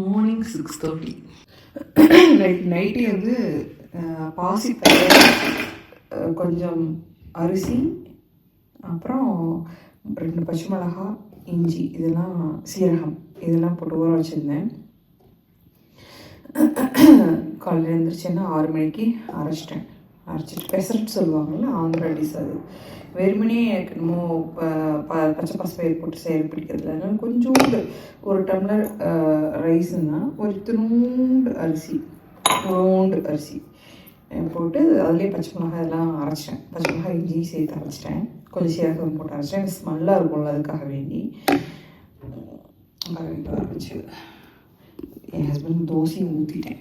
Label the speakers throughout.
Speaker 1: Morning six thirty night நைட்டே வந்து பாசி கொஞ்சம் அரிசி அப்புறம் ரெண்டு பச்சை மிளகா இஞ்சி இதெல்லாம் சீரகம் இதெல்லாம் போட்டு ஊற வச்சுருந்தேன். காலையில் எழுந்திரிச்சேன்னா ஆறு மணிக்கு அரைச்சிட்டேன். அரைச்சிட்டு பெசரட் சொல்லுவாங்கள்ல ஆந்திரா டிஷ் அது. வெறுமனே எனக்கு என்னமோ பச்சை பசுப்பயிர் போட்டு செய்ய பிடிக்கிறதுல அதனால கொஞ்சோண்டு ஒரு டம்ளர் ரைஸுன்னா ஒரு திருண்டு அரிசி திருண்டு அரிசி. போட்டு அதுலேயே பச்சை மிளகாய் எல்லாம் அரைச்சேன். பச்சை மிளகாய் இஞ்சி சேர்த்து அரைச்சிட்டேன். கொஞ்சம் சீரகம் போட்டு அரைச்சேன். ஸ்மெல்லாக இருக்கும்ல அதுக்காக வேண்டி. அதுக்காக வேண்டி என் ஹஸ்பண்ட் தோசையும் ஊற்றிட்டேன்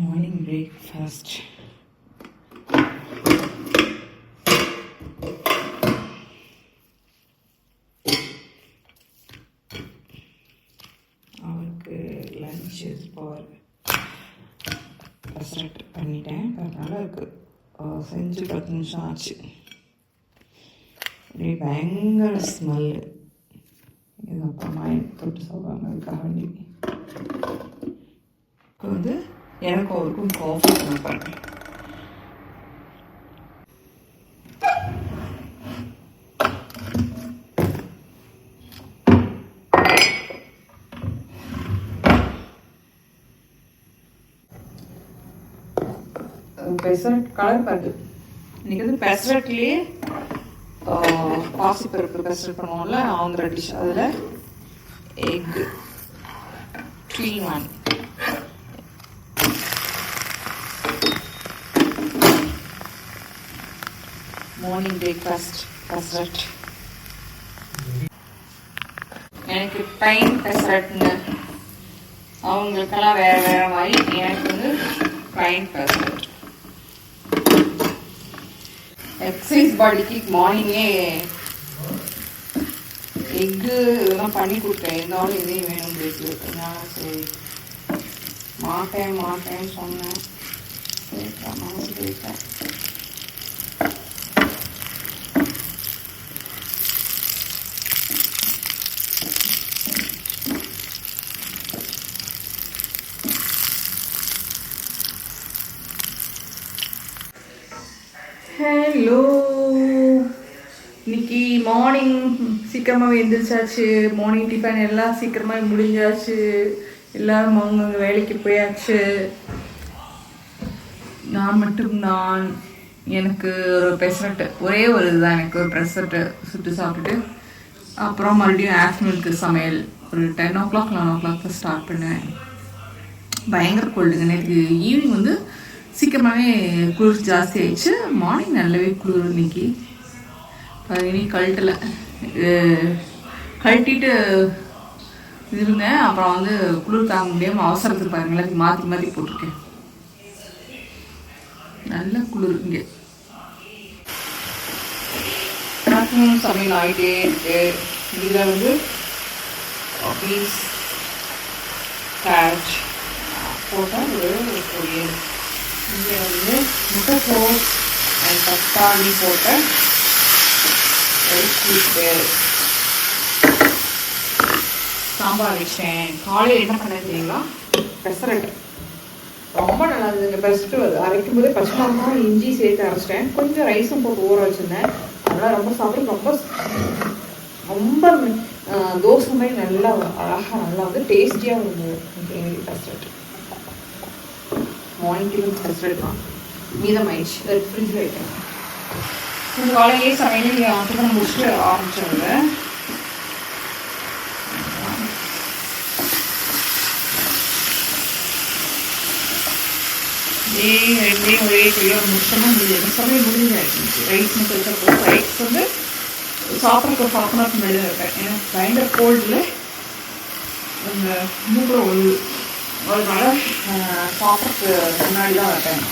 Speaker 1: மார்னிங் பிரேக்ஃபாஸ்ட் அவருக்கு லன்ச் பார் பெசரட் பண்ணிட்டேன். அது நல்லா இருக்கு செஞ்சு பத்து நிமிஷம் ஆச்சு. அப்படியே பயங்கர ஸ்மெல்லு இது அப்பா அம்மா போட்டு சொல்லுவாங்க அதுக்காக வேண்டி. வந்து எனக்கும் அவருக்கும் காஃபி பண்ண போகிறேன் பெசரட் கலர் பாருது இன்னைக்கு வந்து பெசரட்லேயே பாசிப்பருப்பு பெசரட் பண்ணுவோம்ல ஆந்திரா டிஷ் அதில் egg three one morning breakfast கசரட் எனக்கு பைன் கசரட்னு அவங்களுக்கெல்லாம் வேற வேற மாதிரி எனக்கு வந்து பைன் கசரட் எக்ஸசைஸ் பாடிக்கு மார்னிங்கே எக்கு இதெல்லாம் பண்ணி கொடுத்தேன் இருந்தாலும் இதையும் வேணும் பேசி நான் சரி. மாட்டேன் மாட்டேன்னு சொன்னேன். கேட்டேன் நான் கேட்டேன் ஹலோ இன்னைக்கு மார்னிங் சீக்கிரமாக எழுந்திரிச்சாச்சு மார்னிங் டிஃபன் எல்லாம் சீக்கிரமாக முடிஞ்சாச்சு. எல்லாரும் அவங்கவுங்க வேலைக்கு போயாச்சு. நான் மட்டும் நான் எனக்கு ஒரு பெசரட்டு. ஒரே ஒரு இதுதான். எனக்கு ஒரு ப்ரெசர்ட்டு சுட்டு சாப்பிட்டுட்டு அப்புறம் மறுபடியும் ஆஃப்டர்நூனுக்கு சமையல். ஒரு ten o'clock eleven o'clock தான் ஸ்டார்ட் பண்ணேன். பயங்கர கோல்டுங்க நேற்று ஈவினிங் வந்து சீக்கிரமாகவே குளிர் ஜாஸ்தி ஆயிடுச்சு. மார்னிங் நல்லாவே குளிர் இன்னைக்கு. இனி கழட்டலை. கழட்டிட்டு இருந்தேன். அப்புறம் வந்து குளிர் தாங்க முடியாமல் அவசரத்துக்கு பாருங்களேன். மாற்றி மாற்றி போட்டிருக்கேன். நல்ல குளிர் இங்கே. ஆஃப்டர்நூன் சமையல் ஆகிட்டே இருக்கு. இதில் வந்து பீஸ் கேட்ச் போட்டால் ஒரு பொரியல். இங்கே வந்து முட்டைக்கோஸ் அண்ட் தக்காளி போட்ட ஒரு சாம்பார் வச்சேன். காலையில் என்ன பண்ண தெரியுங்களா? பெசரட் ரொம்ப நல்லா இருந்ததுங்க பெஸ்ட்டு அரைக்கும் போதே பச்சை மிளகாய் இஞ்சி சேர்த்து அரைச்சிட்டேன். கொஞ்சம் ரைஸும் போட்டு ஊற வச்சுருந்தேன். அதெல்லாம் ரொம்ப சாப்பிட்டு ரொம்ப ரொம்ப ஆஹ், தோசை மாதிரி நல்லா அழகாக நல்லா வந்து டேஸ்டியாக இருந்தது பெஸ்ட் மார்னிங் பெஸ்ட் தான் மீதமாயிடுச்சு. அதை ஃப்ரிட்ஜில் வைக்கிறேன். காலையிலேயே சமையல் ஆஃப்டர் முடிச்சுட்டு ஆரம்பிச்சிருங்க இதே ரெண்டையும் ஒரே கிலோ முடிச்சோம்னா முடிஞ்சது சமையல் முடிஞ்சாச்சு ரைஸ் மட்டும் வச்சா போதும் ரைஸ் வந்து சாப்பிட்றதுக்கு ஒரு ஹாஃப் அன் ஹவர் முன்னாடி தான் வைப்பேன் ஏன்னா பயங்கர கோல்டில் அந்த மூக்கில் ஒரு அதனால சாப்பிட்றதுக்கு முன்னாடி தான் இருப்பேன்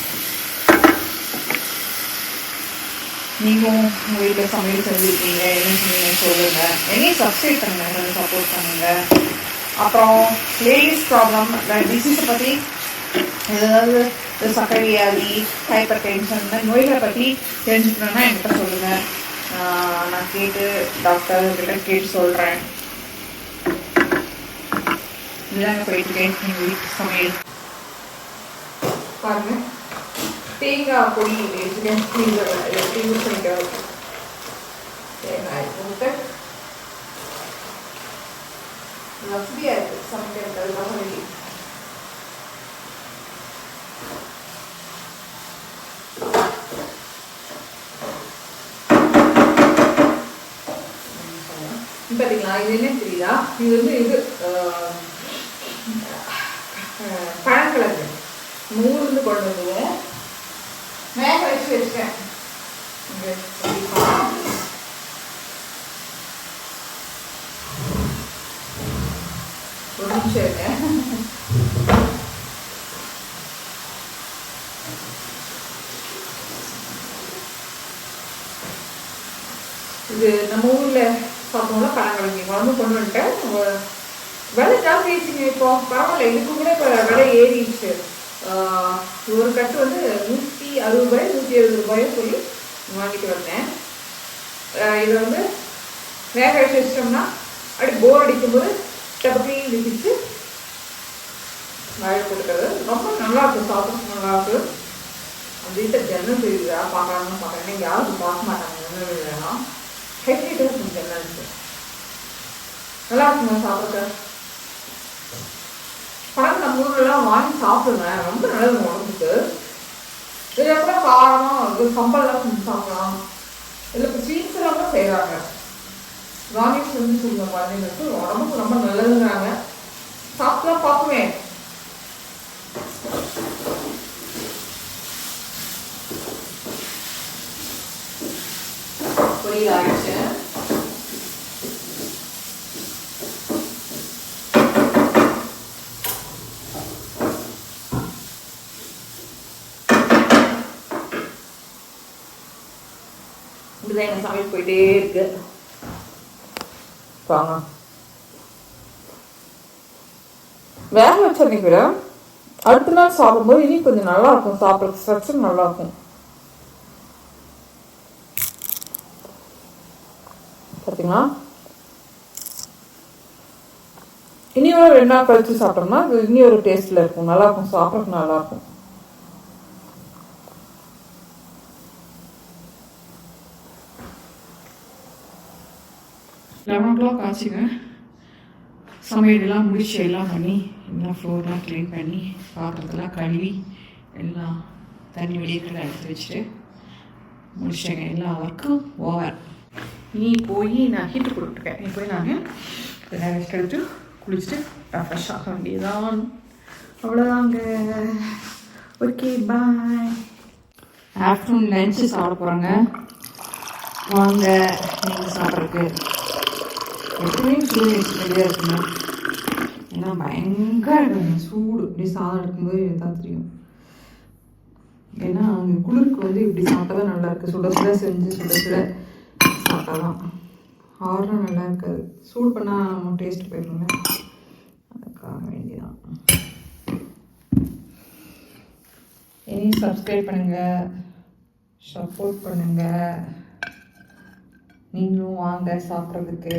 Speaker 1: நீங்களும் உங்கள் வீட்டில் சமையல் செஞ்சுருக்கீங்க என்ன செஞ்சீங்க சொல்லுங்கள் என்னையும் சப்ஸ்கிரைப் பண்ணுங்க சப்போர்ட் பண்ணுங்க அப்புறம் லேடிஸ் ப்ராப்ளம் டிசீஸை பற்றி ஏதாவது இந்த சர்க்கரை வியாதி ஹைப்பர் டென்ஷன் நோய்களை பற்றி தெரிஞ்சுக்கணுன்னா என்கிட்ட சொல்லுங்கள் ஆஹ் நான் கேட்டு டாக்டர் கிட்ட கேட்டு சொல்கிறேன் இதுதாங்க போயிட்டுருக்கேன் எங்கள் வீட்டு சமையல். பாருங்க. தேங்காய் பொடி வச்சுருக்கேன் எப்படி யூஸ் பண்ணிக்கிறோம் தேங்காய் போட்டு வசதியாக இருக்குது சமைக்கிறது வேண்டி. பார்த்தீங்களா இது என்ன தெரியுதா இது வந்து இது ஆஹ், பழங்கிழங்கு. நூறுந்து கொண்டு வந்துவோம் வேக வச்சு வச்சுட்டேன் ஒரு நிமிஷம் இருங்க. இது நம்ம ஊர்ல பசங்களும் பழங்கிழங்கு குழம்பு கொண்டு வந்துட்டேன் விலை ஜாஸ்தி ஆயிடுச்சுங்க இப்போ பரவாயில்ல இதுக்கு கூட இப்போ விலை ஏறிடுச்சு. ஒரு கட்டு வந்து நூற்றி அறுபது ரூபாய் நூற்றி எழுபது ரூபாயோ சொல்லி வாங்கிட்டு வந்தேன். இது இதை வந்து வேக வச்சு வச்சிட்டோம்னா அப்படி போர் அடிக்கும்போது டப்பி விதிச்சு வாழை கொடுக்கறது ரொம்ப நல்லா இருக்கும் சாப்பிட்டு நல்லா இருக்கும் அந்த வீட்டை ஜன்னல் தெரியுதா பார்க்கலாம்னு பார்க்குறேன். யாரும் பார்க்க மாட்டாங்க ஜன்னல் இல்லைலாம் இருக்கு. நல்லா இருக்குங்க சாப்பிட்றது படம் நம்ம ஊர்லாம் வாங்கி சாப்பிடுங்க. ரொம்ப நல்லது உடம்புக்கு. இதில் கூட காரமாக வந்து கம்பல்லாம் செஞ்சு சாப்பிடலாம் இதில் இப்போ ஸ்வீட்ஸ் எல்லாம் கூட செய்கிறாங்க வாங்கி செஞ்சு சொல்லுவாங்க குழந்தைங்களுக்கு. உடம்புக்கு ரொம்ப நல்லதுங்கிறாங்க. சாப்பிட்டா பார்க்குவேன் பொரியல் ஆயிடுச்சு. சமையல் போயிட்டே இருக்கு. வாங்க. வேக வச்சிருந்தீங்க விட அடுத்த நாள் சாப்பிடும்போது இனி கொஞ்சம் நல்லா இருக்கும் சாப்பிட்றது ஸ்ட்ரக்சர் நல்லா இருக்கும் பார்த்தீங்களா இனி ஒரு ரெண்டு நாள் கழிச்சு சாப்பிட்டோம்னா அது இனி ஒரு டேஸ்ட்ல இருக்கும். நல்லா இருக்கும் சாப்பிட்றதுக்கு நல்லா லெவன் ஓ கிளாக் ஆச்சுங்க. சமையலெல்லாம் முடிச்சு எல்லாம் பண்ணி எல்லாம் ஃப்ளோர்லாம் க்ளீன் பண்ணி பாத்திரத்தெல்லாம் கழுவி எல்லாம் தண்ணி வெளியே எடுத்து வச்சுட்டு முடிச்சிட்டேங்க. எல்லா ஒர்க்கும் ஓவர் நீ போய் நான் ஹீட்டு கொடுத்துருக்கேன் இப்போ நாங்கள் நான் ரெஸ்ட் எடுத்து குளிச்சுட்டு ஃப்ரெஷ் ஆக வேண்டியதான் அவ்வளோதாங்க ஓகே பாய் ஆஃப்டர்நூன் லஞ்சு சாப்பிட போகிறோங்க வாங்க நீங்கள் சாப்பிட்றதுக்கு. எப்பவுமே சூடு வச்சுக்கிட்டே இருக்கணும் ஏன்னா பயங்கர சூடு. இப்படி சாதம் எடுக்கும்போது தான் தெரியும். ஏன்னா அங்கே குளிருக்கு வந்து இப்படி சாப்பிட்டா தான் நல்லா இருக்குது சுட சுட செஞ்சு சுட சுட சாப்பிட்டா தான். ஆறுனா நல்லா இருக்காது. சூடு பண்ணால் டேஸ்ட் போயிடும்ல. அதுக்காக வேண்டிதான் இனி சப்ஸ்கிரைப் பண்ணுங்கள் சப்போர்ட் பண்ணுங்கள் நீங்களும் வாங்க சாப்பிட்றதுக்கு.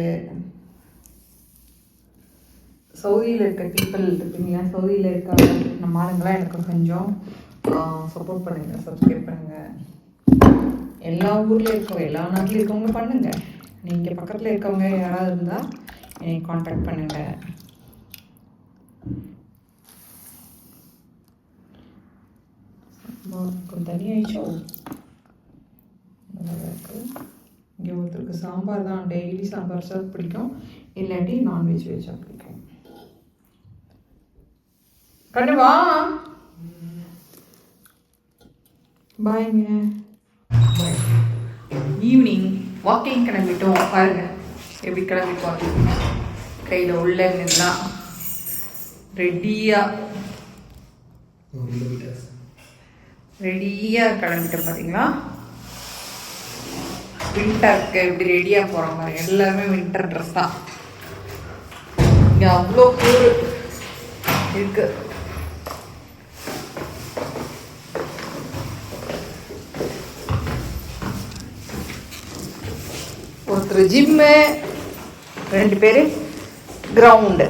Speaker 1: சவுதியில் இருக்க பீப்புள் இருப்பீங்களா சவுதியில் இருக்க நம்ம ஆளுங்களாம் எனக்கு கொஞ்சம் சப்போர்ட் பண்ணுங்கள் சப்ஸ்கிரைப் பண்ணுங்கள் எல்லா ஊரில் இருக்கவங்க எல்லா நாட்டில் இருக்கவங்க பண்ணுங்கள் நீங்கள் பக்கத்தில் இருக்கவங்க யாராவது இருந்தால் என்னை காண்டாக்ட் பண்ணுங்கள் கொஞ்சம் தனியாயிடுச்சோ நல்லா இருக்குது இங்கே ஒருத்தருக்கு சாம்பார் தான் டெய்லி சாம்பார் சார் பிடிக்கும். இல்லாட்டி நான்வெஜ் வச்சா பிடிக்கும் கண்ணு வா பாய்ங்க பாய் ஈவினிங் வாக்கிங் கிளம்பிட்டோம். பாருங்க. எப்படி கிளம்பி பார்த்து கையில் உள்ள நின்னா ரெடியாக ரெடியாக கிளம்பிட்டோம் பார்த்தீங்களா வின்டருக்கு இப்படி ரெடியாக போகிறோம் பாருங்க. எல்லாருமே வின்டர் ட்ரெஸ் தான். இங்கே அவ்வளோ கூறு இருக்கு. ஒருத்தர் ஜிம்மு ரெண்டு பேர் கிரவுண்டு